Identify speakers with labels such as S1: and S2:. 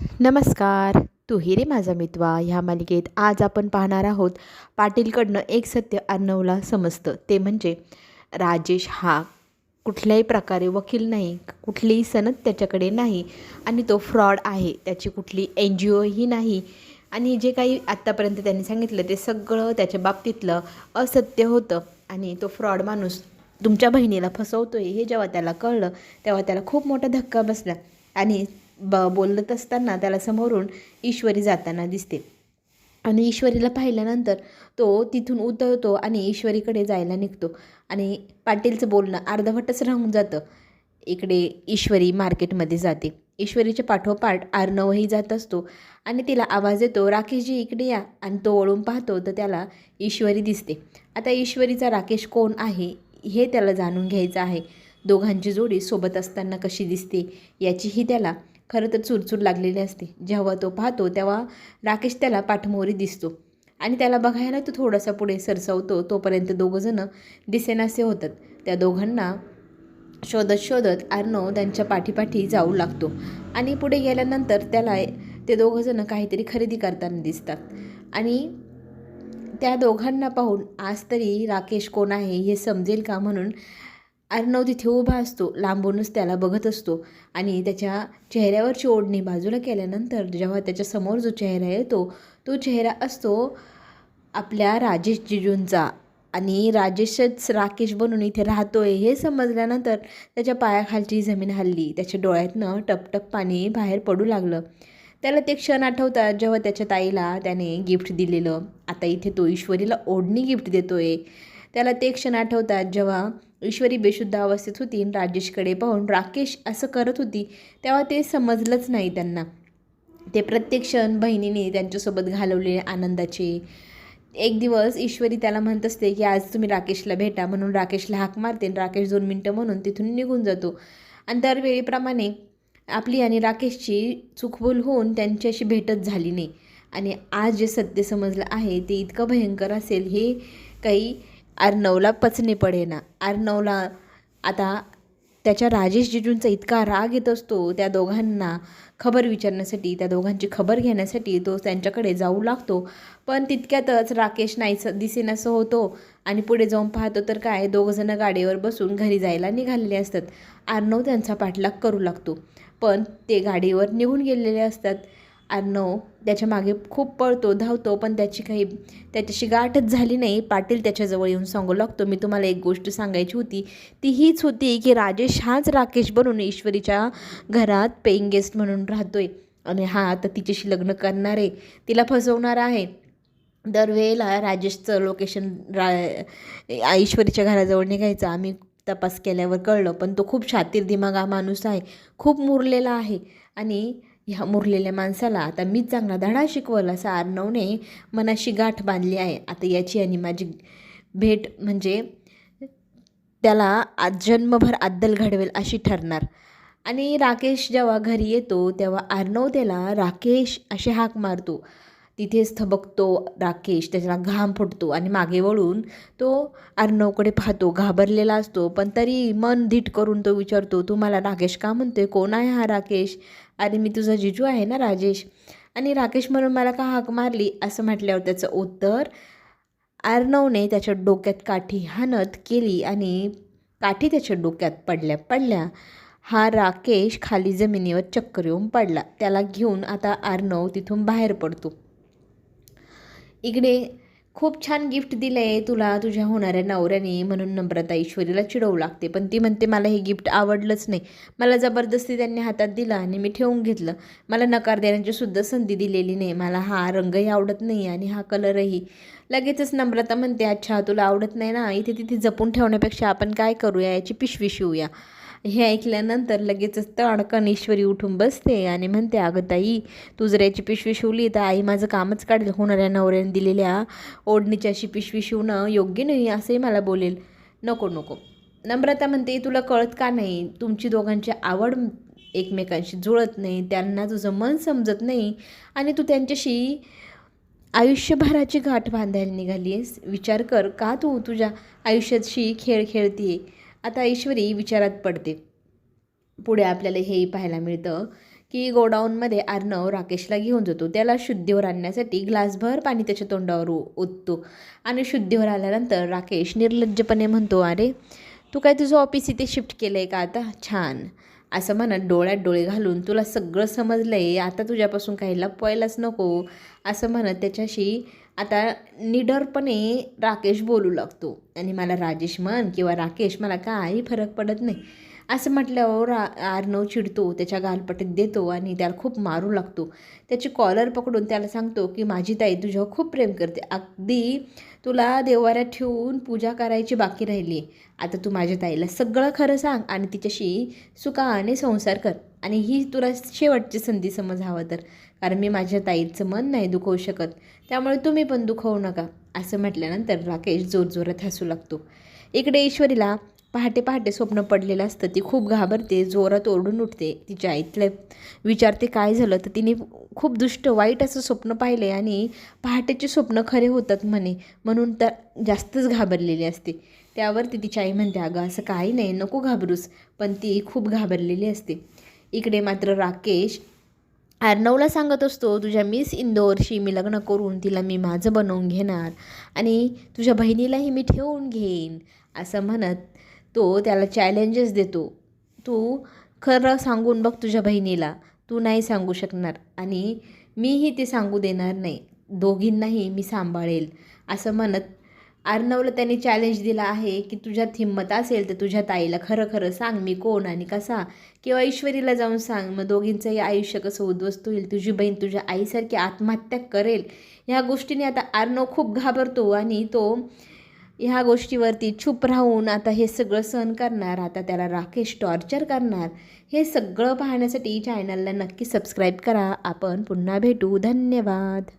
S1: नमस्कार तू रे माझा मित्वा. ह्या मालिकेत आज आपण पाहणार आहोत पाटीलकडनं एक सत्य अर्णवला समजतं. ते म्हणजे राजेश हा कुठल्याही प्रकारे वकील नाही कुठलीही सनद त्याच्याकडे नाही आणि तो फ्रॉड आहे. त्याची कुठली एन जी ओही नाही. आणि जे काही आत्तापर्यंत त्यांनी सांगितलं ते सगळं त्याच्या बाबतीतलं असत्य होतं आणि तो फ्रॉड माणूस तुमच्या बहिणीला फसवतोय हे जेव्हा त्याला कळलं तेव्हा त्याला खूप मोठा धक्का बसला. आणि ब बोलत असताना त्याला समोरून ईश्वरी जाताना दिसते. आणि ईश्वरीला पाहिल्यानंतर तो तिथून उतरतो आणि ईश्वरीकडे जायला निघतो. आणि पाटीलचं बोलणं अर्धवटच राहून जातं. इकडे ईश्वरी मार्केटमध्ये जाते. ईश्वरीच्या पाठोपाठ आर्णवही जात असतो. आणि तिला आवाज येतो राकेशजी इकडे या. आणि तो ओळून पाहतो तर त्याला ईश्वरी दिसते. आता ईश्वरीचा राकेश कोण आहे हे त्याला जाणून घ्यायचं आहे. दोघांची जोडी सोबत असताना कशी दिसते याचीही त्याला खरं तर चुरचूर लागलेली असते. जेव्हा तो पाहतो तेव्हा राकेश त्याला पाठमोरी दिसतो. आणि त्याला बघायला तो थोडासा पुढे सरसवतो तोपर्यंत दोघंजणं दिसेनासे होतात. त्या दोघांना शोधत शोधत अर्णव त्यांच्या पाठीपाठी जाऊ लागतो. आणि पुढे गेल्यानंतर त्याला ते दोघंजणं काहीतरी खरेदी करताना दिसतात. आणि त्या दोघांना पाहून आज तरी राकेश कोण आहे हे समजेल का म्हणून अर्णव तिथे उभा असतो लांबूनच त्याला बघत असतो. आणि त्याच्या चेहऱ्यावरची ओढणी बाजूला केल्यानंतर जेव्हा त्याच्यासमोर जो चेहरा येतो तो चेहरा असतो आपल्या राजेश जिजूंचा. आणि राजेशच राकेश बनून इथे राहतोय हे समजल्यानंतर त्याच्या पायाखालची जमीन हल्ली. त्याच्या डोळ्यातनं टपटप पाणी बाहेर पडू लागलं. त्याला ते क्षण आठवतात जेव्हा त्याच्या ताईला त्याने गिफ्ट दिलेलं. आता इथे तो ईश्वरीला ओढणी गिफ्ट देतोय. त्याला ते क्षण आठवतात जेव्हा ईश्वरी बेशुद्ध अवस्थेत होती राजेशकडे पाहून राकेश असं करत होती तेव्हा ते समजलंच नाही त्यांना. ते प्रत्येक क्षण बहिणीने त्यांच्यासोबत घालवलेले आनंदाचे. एक दिवस ईश्वरी त्याला म्हणत असते की आज तुम्ही राकेशला भेटा म्हणून राकेशला हाक मारते आणि राकेश दोन मिनटं म्हणून तिथून निघून जातो. आणि दरवेळीप्रमाणे आपली आणि राकेशची चुकबूल होऊन त्यांच्याशी भेटच झाली नाही. आणि आज जे सत्य समजलं आहे ते इतकं भयंकर असेल हे काही अर्णवला पचने पडेना अर्णवला आता त्याच्या राजेश जिजूंचा इतका राग येत असतो त्या दोघांना खबर विचारण्यासाठी त्या दोघांची खबर घेण्यासाठी तो त्यांच्याकडे जाऊ लागतो. पण तितक्यातच राकेश नाहीच दिसेनासं होतो आणि पुढे जाऊन पाहतो तर काय दोघंजणं गाडीवर बसून घरी जायला निघालेले असतात. अर्णव त्यांचा पाठलाग करू लागतो. पण ते गाडीवर निघून गेलेले असतात. अर्णव त्याच्यामागे खूप पळतो धावतो पण त्याची काही त्याच्याशी गाठच झाली नाही. पाटील त्याच्याजवळ येऊन सांगू लागतो. मी तुम्हाला एक गोष्ट सांगायची होती. ती हीच होती की राजेश हाच राकेश बनून ईश्वरीच्या घरात पेईंग गेस्ट म्हणून राहतोय. आणि हा आता तिच्याशी लग्न करणार आहे. तिला फसवणार आहे. दरवेळेला राजेशचं लोकेशन रा ईश्वरीच्या घराजवळ निघायचं. आम्ही तपास केल्यावर कळलं. पण तो खूप छातीर दिमागा माणूस आहे. खूप मुरलेला आहे. आणि ह्या मुरलेल्या माणसाला. आता मीच चांगला धडा शिकवला असा अर्णवने मनाशी गाठ बांधली आहे. आता याची आणि माझी भेट म्हणजे त्याला आज जन्मभर अद्दल घडवेल अशी ठरणार. आणि राकेश जेव्हा घरी येतो तेव्हा अर्णव त्याला राकेश असे हाक मारतो. तिथेच थबकतो राकेश त्याला घाम फुटतो आणि मागे वळून तो अर्णवकडे पाहतो. घाबरलेला असतो पण तरी मन धीट करून तो विचारतो तू मला राकेश का म्हणतोय? कोण आहे हा राकेश? अरे मी तुझा जिजू आहे ना राजेश. आणि राकेश म्हणून मला का हाक मारली? असं म्हटल्यावर त्याचं उत्तर अर्णवने त्याच्या डोक्यात काठी हानत केली आणि काठी त्याच्या डोक्यात पडल्या पडल्या. हा राकेश खाली जमिनीवर चक्कर येऊन पडला. त्याला घेऊन आता अर्णव तिथून बाहेर पडतो. इकडे खूप छान गिफ्ट दिलं आहे तुला तुझ्या होणाऱ्या नवऱ्याने म्हणून नम्रता ईश्वरीला चिडवू लागते. पण ती म्हणते मला हे गिफ्ट आवडलंच नाही. मला जबरदस्ती त्यांनी हातात दिलं आणि मी ठेवून घेतलं. मला नकार देण्याची सुद्धा संधी दिलेली नाही. मला हा रंगही आवडत नाही आणि हा कलरही. लगेचच नम्रता म्हणते अच्छा तुला आवडत नाही ना? इथे तिथे जपून ठेवण्यापेक्षा आपण काय करूया? याची पिशवी शिवूया. हे ऐकल्यानंतर लगेचच तडकन ईश्वरी उठून बसते आणि म्हणते अगं ताई तू जर याची पिशवी शिवली तर आई माझं कामच काढेल. होणाऱ्या नवऱ्याने दिलेल्या ओढणीची अशी पिशवी शिवणं योग्य नाही असंही मला बोलेल. नको नको. नम्रता म्हणते तुला कळत का नाही? तुमची दोघांची आवड एकमेकांशी जुळत नाही. त्यांना तुझं मन समजत नाही आणि तू त्यांच्याशी आयुष्यभराची गाठ बांधायला निघाली आहेस विचार कर का तू तुझ्या आयुष्याशी खेळ खेळतीये? आता ईश्वरी विचारात पडते. पुढे आपल्याला हेही पाहायला मिळतं की गोडाऊनमध्ये अर्णव राकेशला घेऊन जातो. त्याला शुद्धीवर आणण्यासाठी ग्लासभर पाणी त्याच्या तोंडावर ओ- ओततो. आणि शुद्धीवर आल्यानंतर राकेश निर्लज्जपणे म्हणतो अरे तू काय तुझं ऑफिस इथे शिफ्ट केलं आहे का आता? छान. असं म्हणत डोळ्यात डोळे घालून तुला सगळं समजलं आहे आता तुझ्यापासून काही लपवायलाच नको. असं म्हणत त्याच्याशी आता निडरपणे राकेश बोलू लागतो. आणि मला राजेश म्हण किंवा राकेश मला काही फरक पडत नाही. असं म्हटल्यावर रा आर्नव चिडतो त्याच्या गालपटीत देतो आणि त्याला खूप मारू लागतो. त्याची कॉलर पकडून त्याला सांगतो की माझी ताई तुझ्यावर खूप प्रेम करते. अगदी तुला देवाऱ्यात ठेवून पूजा करायची बाकी राहिली. आता तू माझ्या ताईला सगळं खरं सांग आणि तिच्याशी सुखाने संसार कर आणि ही तुला शेवटची संधी समज हवं तर. कारण मी माझ्या ताईचं मन नाही दुखवू शकत. त्यामुळे तुम्ही पण दुखवू नका. असं म्हटल्यानंतर राकेश जोरजोरात हसू लागतो. इकडे ईश्वरीला पहाटे पहाटे स्वप्न पडलेलं असतं. ती खूप घाबरते जोरात ओरडून उठते तिच्या आईतले. विचारते काय झालं? तर तिने खूप दुष्ट वाईट असं स्वप्न पाहिले आणि पहाटेचे स्वप्न खरे होतात म्हणे. म्हणून तर जास्तच घाबरलेली असते. त्यावर ती तिची आई म्हणते अगं असं काही नाही नको घाबरूस. पण ती खूप घाबरलेली असते. इकडे मात्र राकेश अर्णवला सांगत असतो तुझ्या मिस इंदोरशी मी लग्न करून तिला मी माझं बनवून घेणार आणि तुझ्या बहिणीलाही मी ठेवून घेईन. असं म्हणत तो त्याला चॅलेंजेस देतो. तू खरं सांगून बघ तुझ्या बहिणीला. तू नाही सांगू शकणार आणि मीही ते सांगू देणार नाही. दोघींनाही मी सांभाळेल. असं म्हणत अर्णवला त्याने चॅलेंज दिला आहे की तुझ्यात हिंमत असेल तर तुझ्या ताईला खरं खरं सांग मी कोण आणि कसा. किंवा ईश्वरीला जाऊन सांग मग दोघींचंही आयुष्य कसं उद्ध्वस्त होईल तुझी बहीण तुझ्या आईसारखी आत्महत्या करेल. ह्या गोष्टीने आता अर्णव खूप घाबरतो आणि तो ह्या गोष्टीवरती छुप राहून आता हे सगळं सहन करणार आता त्याला राकेश टॉर्चर करणार हे सगळं पाहण्यासाठी चॅनलला नक्की सबस्क्राईब करा. आपण पुन्हा भेटू. धन्यवाद.